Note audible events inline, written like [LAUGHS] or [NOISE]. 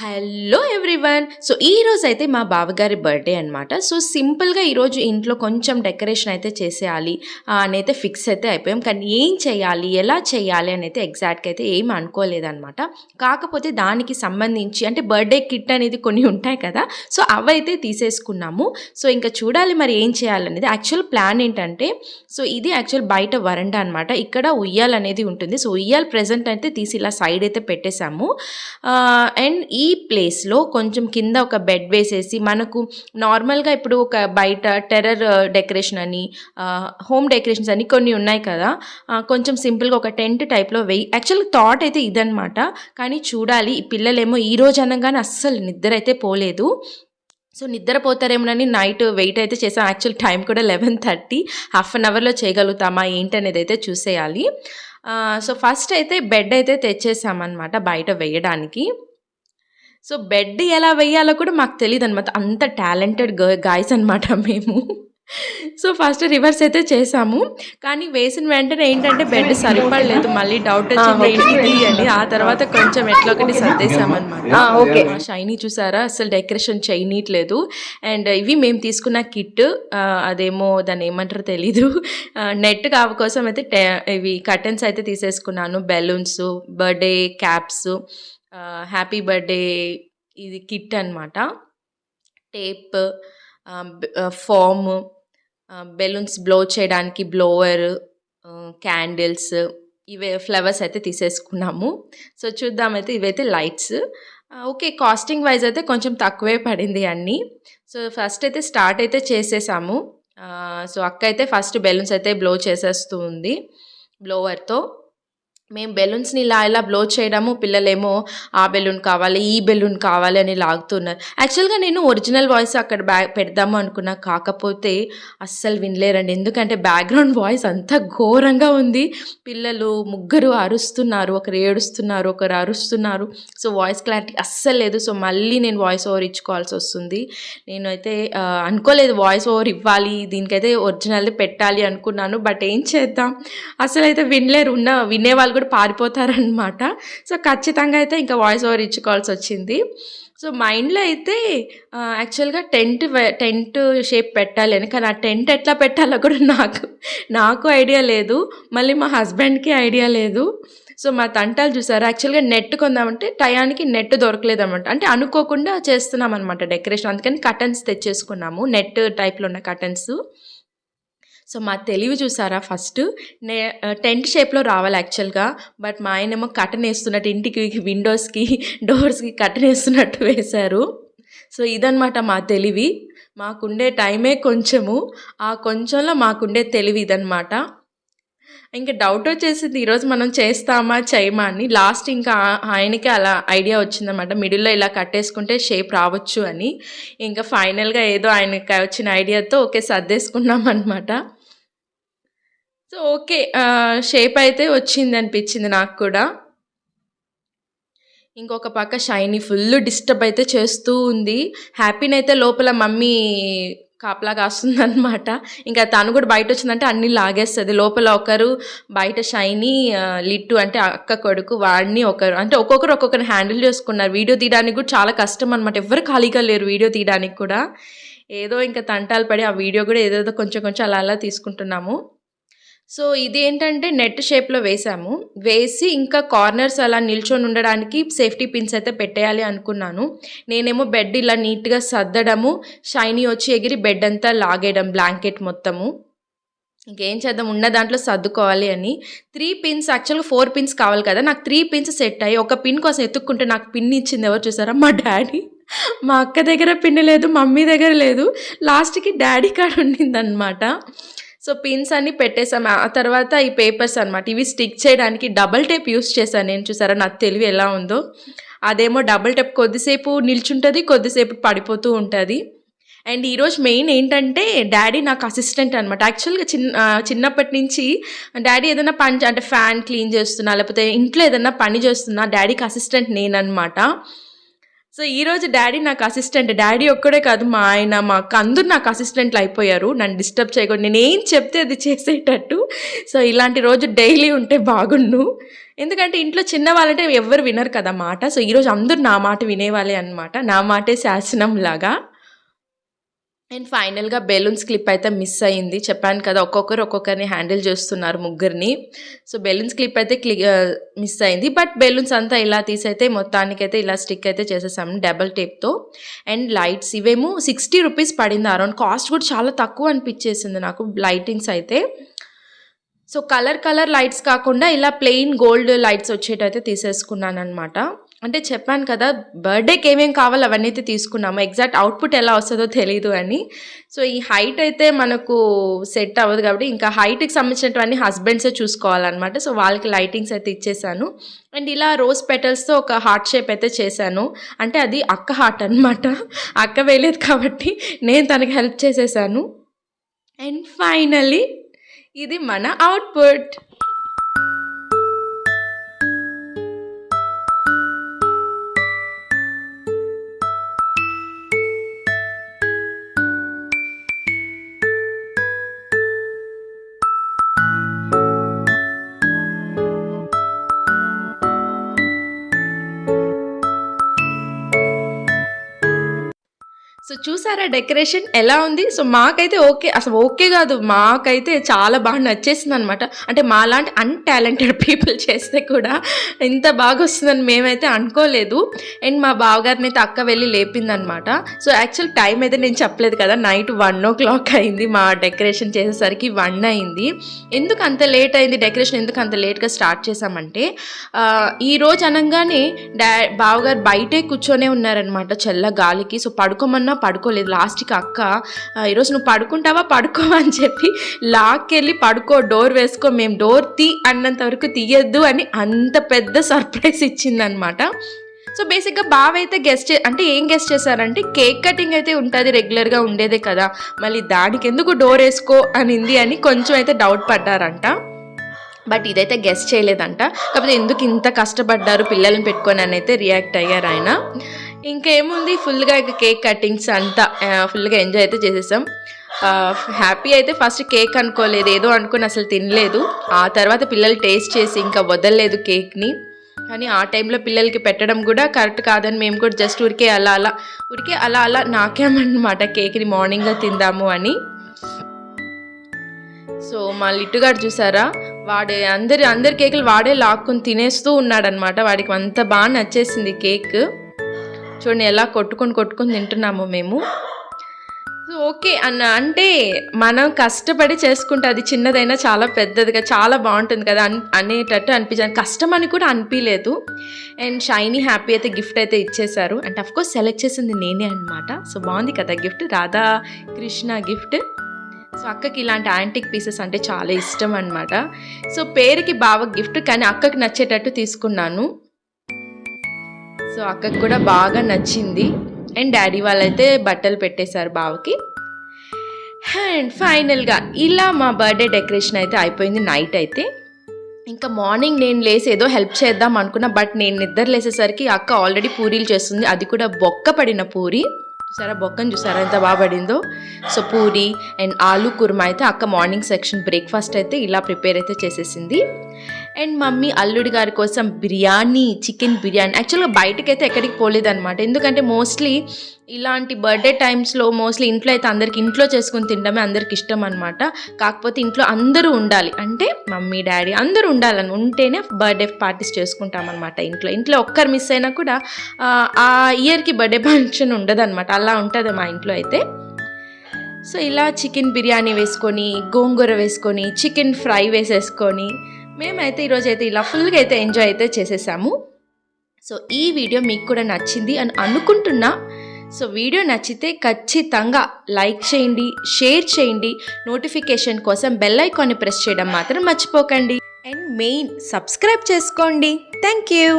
Hello everyone. So ఈ రోజు అయితే మా బావగారి బర్త్డే అనమాట సో సింపుల్గా ఈరోజు ఇంట్లో కొంచెం డెకరేషన్ అయితే చేసేయాలి. ఆ, అని అయితే ఫిక్స్ అయితే అయిపోయాం. కానీ ఏం చేయాలి? ఎలా చేయాలి? అని అయితే ఎగ్జాక్ట్గా అయితే ఏం అనుకోలేదనమాట కాకపోతే దానికి సంబంధించి అంటే బర్త్డే కిట్ అనేది కొన్ని ఉంటాయి కదా. సో అవైతే తీసేసుకున్నాము. సో ఇంకా చూడాలి మరి ఏం చేయాలనేది. యాక్చువల్ ప్లాన్ ఏంటంటే సో ఇది యాక్చువల్ బయట వరండా అనమాట ఇక్కడ ఉయ్యాలనేది ఉంటుంది. సో ఉయ్యాల ప్రజెంట్ అయితే తీసి ఇలా సైడ్ అయితే పెట్టేశాము. అండ్ ఈ ప్లేస్లో కొంచెం కింద ఒక బెడ్ వేసేసి మనకు నార్మల్గా ఇప్పుడు ఒక బయట టెర్రర్ డెకరేషన్ uh, అని uh, హోమ్ డెకరేషన్స్ అని కొన్ని ఉన్నాయి కదా uh, కొంచెం సింపుల్గా ఒక టెంట్ టైప్లో వెయ్యి యాక్చువల్ థాట్ అయితే ఇదనమాట కానీ చూడాలి ఈ పిల్లలేమో ఈ రోజు అనగానే అస్సలు నిద్ర అయితే పోలేదు. సో నిద్రపోతారేమోనని నైట్ వెయిట్ అయితే చేసాం. యాక్చువల్ టైం కూడా లెవెన్ థర్టీ హాఫ్ అన్ అవర్లో చేయగలుగుతామా ఏంటి అనేది అయితే చూసేయాలి. సో ఫస్ట్ అయితే బెడ్ అయితే తెచ్చేసామన్నమాట బయట వేయడానికి. సో బెడ్ ఎలా వేయాలో కూడా మాకు తెలియదు అనమాట అంత టాలెంటెడ్ గాయస్ అనమాట మేము. సో ఫస్ట్ రివర్స్ అయితే చేసాము. కానీ వేసిన వెంటనే ఏంటంటే బెడ్ సరిపడలేదు. మళ్ళీ డౌట్ వచ్చింది అని ఆ తర్వాత కొంచెం ఎట్లా ఒకటి సర్దేశామన్నమాట ఓకే. షైనీ చూసారా? అసలు డెకరేషన్ చేయనీయట్లేదు అండ్ ఇవి మేము తీసుకున్న కిట్ అదేమో దాన్ని ఏమంటారో తెలీదు. నెట్ కావ కోసం అయితే టే- ఇవి కర్టన్స్ అయితే తీసేసుకున్నాను. Balloons birthday caps happy birthday ఇది కిట్ అనమాట టేప్ ఫామ్ బెలూన్స్ బ్లో చేయడానికి బ్లోవర్ క్యాండిల్స్ ఇవే ఫ్లవర్స్ అయితే తీసేసుకున్నాము. సో చూద్దామైతే ఇవైతే లైట్స్. ఓకే కాస్టింగ్ వైజ్ అయితే కొంచెం తక్కువే పడింది అన్నీ. సో ఫస్ట్ అయితే స్టార్ట్ అయితే చేసేసాము. సో అక్క అయితే ఫస్ట్ బెలూన్స్ అయితే బ్లో చేసేస్తుంది బ్లోవర్తో. మేము బెలూన్స్ని ఇలా ఇలా బ్లో చేయడము పిల్లలేమో ఆ బెలూన్ కావాలి ఈ బెలూన్ కావాలి అని లాగుతున్నారు. యాక్చువల్గా నేను ఒరిజినల్ వాయిస్ అక్కడ బ్యా పెడదాము అనుకున్నా కాకపోతే అస్సలు వినలేరండి. ఎందుకంటే బ్యాక్గ్రౌండ్ వాయిస్ అంతా ఘోరంగా ఉంది. పిల్లలు ముగ్గురు అరుస్తున్నారు ఒకరు ఏడుస్తున్నారు ఒకరు అరుస్తున్నారు. సో వాయిస్ క్లారిటీ అస్సలు లేదు. సో మళ్ళీ నేను వాయిస్ ఓవర్ ఇచ్చుకోవాల్సి వస్తుంది. నేనైతే అనుకోలేదు వాయిస్ ఓవర్ ఇవ్వాలి దీనికైతే ఒరిజినల్ పెట్టాలి అనుకున్నాను. బట్ ఏం చేద్దాం? అసలు అయితే వినలేరు. ఉన్న వినేవాళ్ళు కూడా పారిపోతారనమాట సో ఖచ్చితంగా అయితే ఇంకా వాయిస్ ఓవర్ ఇచ్చుకోవాల్సి వచ్చింది. సో మైండ్లో అయితే యాక్చువల్గా టెంట్ టెంట్ షేప్ పెట్టాలి. అని కానీ ఆ టెంట్ ఎట్లా పెట్టాలో కూడా నాకు నాకు ఐడియా లేదు. మళ్ళీ మా హస్బెండ్కి ఐడియా లేదు. సో మా తంటాలు చూసారు? యాక్చువల్గా నెట్ కొందామంటే టయానికి నెట్ దొరకలేదు అనమాట అంటే అనుకోకుండా చేస్తున్నాం అనమాట డెకరేషన్ అందుకని కటన్స్ తెచ్చేసుకున్నాము. నెట్ టైప్లో ఉన్న కటన్స్ సో మా తెలివి చూసారా ఫస్ట్ నే టెంట్ షేప్లో రావాలి యాక్చువల్గా బట్ మా ఆయనేమో కటన్ వేస్తున్నట్టు ఇంటికి విండోస్కి డోర్స్కి కటన్ వేస్తున్నట్టు వేశారు. సో ఇదనమాట మా తెలివి. మాకుండే టైమే కొంచెము. ఆ కొంచెంలో మాకుండే తెలివి ఇదనమాట ఇంకా డౌట్ వచ్చేసింది ఈరోజు మనం చేస్తామా చేయమా అని. లాస్ట్ ఇంకా ఆయనకి అలా ఐడియా వచ్చిందన్నమాట. మిడిల్లో ఇలా కట్టేసుకుంటే షేప్ రావచ్చు అని. ఇంకా ఫైనల్గా ఏదో ఆయనకి వచ్చిన ఐడియాతో ఓకే సర్దేసుకున్నాం అనమాట సో ఓకే. షేప్ అయితే వచ్చింది అనిపించింది నాకు కూడా. ఇంకొక పక్క షైనీ ఫుల్ డిస్టర్బ్ అయితే చేస్తూ ఉంది. హ్యాపీని అయితే లోపల మమ్మీ కాపలా కాస్తుందనమాట ఇంకా తను కూడా బయట వచ్చిందంటే అన్నీ లాగేస్తుంది. లోపల ఒకరు బయట షైనీ లిట్టు అంటే అక్క కొడుకు వాడిని ఒకరు. అంటే ఒక్కొక్కరు ఒక్కొక్కరిని హ్యాండిల్ చేసుకున్నారు. వీడియో తీయడానికి కూడా చాలా కష్టం అనమాట ఎవరు ఖాళీగా లేరు వీడియో తీయడానికి కూడా. ఏదో ఇంకా తంటాలు పడి ఆ వీడియో కూడా ఏదేదో కొంచెం కొంచెం అలా అలా తీసుకుంటున్నాము. సో ఇది ఏంటంటే నెట్ షేప్లో వేసాము వేసి ఇంకా కార్నర్స్ అలా నిల్చొని ఉండడానికి సేఫ్టీ పిన్స్ అయితే పెట్టేయాలి అనుకున్నాను. నేనేమో బెడ్ ఇలా నీట్గా సర్దడము షైనీ వచ్చి ఎగిరి బెడ్ అంతా లాగేయడం బ్లాంకెట్ మొత్తము. ఇంకేం చేద్దాం? ఉన్న దాంట్లో సర్దుకోవాలి అని. త్రీ పిన్స్ యాక్చువల్గా ఫోర్ పిన్స్ కావాలి కదా. నాకు త్రీ పిన్స్ సెట్ అయ్యి ఒక పిన్ కోసం ఎత్తుక్కుంటే నాకు పిన్ ఇచ్చింది ఎవరు చూసారా? మా డాడీ. మా అక్క దగ్గర పిన్ లేదు మమ్మీ దగ్గర లేదు. లాస్ట్కి డాడీ కాడ ఉండిందనమాట సో పిన్స్ అన్ని పెట్టేసాం ఆ తర్వాత ఈ పేపర్స్ అనమాట ఇవి స్టిక్ చేయడానికి డబల్ టేప్ యూస్ చేశాను నేను. చూసారా? నాకు తెలివి ఎలా ఉందో. అదేమో డబల్ టేప్ కొద్దిసేపు నిల్చుంటుంది కొద్దిసేపు పడిపోతూ ఉంటుంది. అండ్ ఈరోజు మెయిన్ ఏంటంటే డాడీ నాకు అసిస్టెంట్ అనమాట యాక్చువల్గా చిన్న చిన్నప్పటి నుంచి డాడీ ఏదైనా పని అంటే ఫ్యాన్ క్లీన్ చేస్తున్నా లేకపోతే ఇంట్లో ఏదైనా పని చేస్తున్నా డాడీకి అసిస్టెంట్ నేనన్నమాట. సో ఈరోజు డాడీ నాకు అసిస్టెంట్ డాడీ ఒక్కడే కాదు మా ఆయన మా అక్క అందరూ నాకు అసిస్టెంట్లు అయిపోయారు. నన్ను డిస్టర్బ్ చేయకూడదు. నేను ఏం చెప్తే అది చేసేటట్టు. సో ఇలాంటి రోజు డైలీ ఉంటే బాగుండు. ఎందుకంటే ఇంట్లో చిన్న వాళ్ళంటే ఎవరు వినరు కదా మాట. సో ఈరోజు అందరూ నా మాట వినేవాళ్ళే అనమాట నా మాటే శాసనం లాగా. అండ్ ఫైనల్గా బెలూన్స్ క్లిప్ అయితే మిస్ అయింది. చెప్పాను కదా ఒక్కొక్కరు ఒక్కొక్కరిని హ్యాండిల్ చేస్తున్నారు ముగ్గురిని. సో బెలూన్స్ క్లిప్ అయితే క్లి మిస్ అయింది. బట్ బెలూన్స్ అంతా ఇలా తీసైతే మొత్తానికైతే ఇలా స్టిక్ అయితే చేసేసాము డబల్ టేప్తో. అండ్ లైట్స్ ఇవేమో సిక్స్టీ రూపీస్ పడింది అరౌండ్. కాస్ట్ కూడా చాలా తక్కువ అనిపించేసింది నాకు లైటింగ్స్ అయితే. సో కలర్ కలర్ లైట్స్ కాకుండా ఇలా ప్లెయిన్ గోల్డ్ లైట్స్ వచ్చేటైతే తీసేసుకున్నాను అనమాట అంటే చెప్పాను కదా బర్త్డేకి ఏమేమి కావాలో అవన్నీ అయితే తీసుకున్నాము. ఎగ్జాక్ట్ అవుట్పుట్ ఎలా వస్తుందో తెలియదు అని. సో ఈ హైట్ అయితే మనకు సెట్ అవ్వదు కాబట్టి ఇంకా హైట్కి సంబంధించినటువంటి హస్బెండ్సే చూసుకోవాలన్నమాట. సో వాళ్ళకి లైటింగ్స్ అయితే ఇచ్చేసాను. అండ్ ఇలా రోజ్ పెటల్స్తో ఒక హార్ట్ షేప్ అయితే చేశాను. అంటే అది అక్క హార్ట్ అనమాట అక్క వేయలేదు కాబట్టి నేను తనకి హెల్ప్ చేసేసాను. అండ్ ఫైనల్లీ ఇది మన అవుట్పుట్. చూసారా డెకరేషన్? ఎలా ఉంది? సో మాకైతే ఓకే. అసలు ఓకే కాదు. మాకైతే చాలా బాగా నచ్చేసింది అనమాట అంటే మాలాంటి అన్టాలెంటెడ్ పీపుల్ చేస్తే కూడా ఇంత బాగా వస్తుందని మేమైతే అనుకోలేదు. అండ్ మా బావగారిని అయితే అక్క వెళ్ళి లేపిందనమాట సో యాక్చువల్ టైం అయితే నేను చెప్పలేదు కదా. నైట్ వన్ ఓ క్లాక్ అయింది మా డెకరేషన్ చేసేసరికి. వన్ అయింది. ఎందుకు అంత లేట్ అయింది? డెకరేషన్ ఎందుకు అంత లేట్గా స్టార్ట్ చేసామంటే ఈ రోజు అనగానే డా బావగారు బయటే కూర్చొనే ఉన్నారనమాట చల్ల గాలికి. సో పడుకోమన్నా పడుకోలేదు. లాస్ట్కి అక్క ఈరోజు నువ్వు పడుకుంటావా? పడుకో [LAUGHS] అని చెప్పి లాక్కెళ్ళి పడుకో డోర్ వేసుకో మేము డోర్ తీ అన్నంత వరకు తీయద్దు అని అంత పెద్ద సర్ప్రైజ్ ఇచ్చిందనమాట. సో బేసిక్గా బావ అయితే గెస్ట్ చే అంటే ఏం గెస్ట్ చేశారంటే కేక్ కటింగ్ అయితే ఉంటుంది రెగ్యులర్గా ఉండేదే కదా మళ్ళీ దానికి ఎందుకు డోర్ వేసుకో అనింది అని కొంచెం అయితే డౌట్ పడ్డారంట. బట్ ఇదైతే గెస్ట్ చేయలేదంట. కాకపోతే ఎందుకు ఇంత కష్టపడ్డారు పిల్లల్ని పెట్టుకొని అని అయితే రియాక్ట్ అయ్యారు ఆయన. ఇంకేముంది? ఫుల్గా ఇక కేక్ కటింగ్స్ అంతా ఫుల్గా ఎంజాయ్ అయితే చేసేసాం. హ్యాపీ అయితే ఫస్ట్ కేక్ అనుకోలేదు ఏదో అనుకుని అసలు తినలేదు. ఆ తర్వాత పిల్లలు టేస్ట్ చేసి ఇంకా వదలలేదు కేక్ని. కానీ ఆ టైంలో పిల్లలకి పెట్టడం కూడా కరెక్ట్ కాదని మేము కూడా జస్ట్ ఉరికే అలా అలా ఉరికే అలా అలా నాకేమన్నమాట కేక్ని మార్నింగ్లో తిందాము అని. సో మా లిట్టుగాడు చూసారా? వాడే అందరి అందరి కేకులు వాడే లాక్కుని తినేస్తూ ఉన్నాడనమాట వాడికి అంత బాగా నచ్చేసింది కేక్. చూడండి ఎలా కొట్టుకొని కొట్టుకొని తింటున్నాము మేము. సో ఓకే అన్న అంటే మనం కష్టపడి చేసుకుంటే అది చిన్నదైనా చాలా పెద్దదిగా చాలా బాగుంటుంది కదా అని అనేటట్టు అనిపించాను కష్టం అని కూడా అనిపించలేదు అండ్ షైనీ హ్యాపీ అయితే గిఫ్ట్ అయితే ఇచ్చేశారు. అండ్ అఫ్ కోర్స్ సెలెక్ట్ చేసింది నేనే అనమాట సో బాగుంది కదా gift Radha Krishna gift so అక్కకి ఇలాంటి యాంటిక్ పీసెస్ అంటే చాలా ఇష్టం అనమాట సో పేరుకి బావ గిఫ్ట్ కానీ అక్కకి నచ్చేటట్టు తీసుకున్నాను. సో అక్కకి కూడా బాగా నచ్చింది. అండ్ డాడీ వాళ్ళైతే బట్టలు పెట్టేశారు బావకి. అండ్ ఫైనల్గా ఇలా మా బర్త్డే డెకరేషన్ అయితే అయిపోయింది నైట్ అయితే. ఇంకా మార్నింగ్ నేను లేసి ఏదో హెల్ప్ చేద్దాం అనుకున్నా బట్ నేను నిద్ర లేసేసరికి అక్క ఆల్రెడీ పూరీలు చేస్తుంది. అది కూడా బొక్క పడిన పూరి. చూసారా బొక్కను చూసారా ఎంత బాగా పడిందో? సో పూరి అండ్ ఆలు కుర్మా అయితే అక్క మార్నింగ్ సెక్షన్ బ్రేక్ఫాస్ట్ అయితే ఇలా ప్రిపేర్ అయితే చేసేసింది. అండ్ మమ్మీ అల్లుడి గారి కోసం బిర్యానీ చికెన్ బిర్యానీ. యాక్చువల్గా బయటకైతే ఎక్కడికి పోలేదన్నమాట. ఎందుకంటే మోస్ట్లీ ఇలాంటి బర్త్డే టైమ్స్లో మోస్ట్లీ ఇంట్లో అయితే అందరికి ఇంట్లో చేసుకుని తినడమే అందరికి ఇష్టం అనమాట కాకపోతే ఇంట్లో అందరూ ఉండాలి. అంటే మమ్మీ డాడీ అందరూ ఉండాలని ఉంటేనే బర్త్డే పార్టీస్ చేసుకుంటాం అనమాట ఇంట్లో. ఇంట్లో ఒక్కరు మిస్ అయినా కూడా ఆ, ఇయర్కి బర్త్డే ఫంక్షన్ ఉండదన్నమాట. అలా ఉంటుంది మా ఇంట్లో అయితే. సో ఇలా చికెన్ బిర్యానీ వేసుకొని గోంగూర వేసుకొని చికెన్ ఫ్రై వేసేసుకొని మేమైతే ఈరోజు అయితే ఇలా ఫుల్గా అయితే ఎంజాయ్ అయితే చేసేసాము. సో ఈ వీడియో మీకు కూడా నచ్చింది అని అనుకుంటున్నా. సో వీడియో నచ్చితే ఖచ్చితంగా లైక్ చేయండి షేర్ చేయండి. నోటిఫికేషన్ కోసం బెల్ ఐకాన్ని ప్రెస్ చేయడం మాత్రం మర్చిపోకండి. అండ్ మెయిన్ సబ్స్క్రైబ్ చేసుకోండి. Thank you.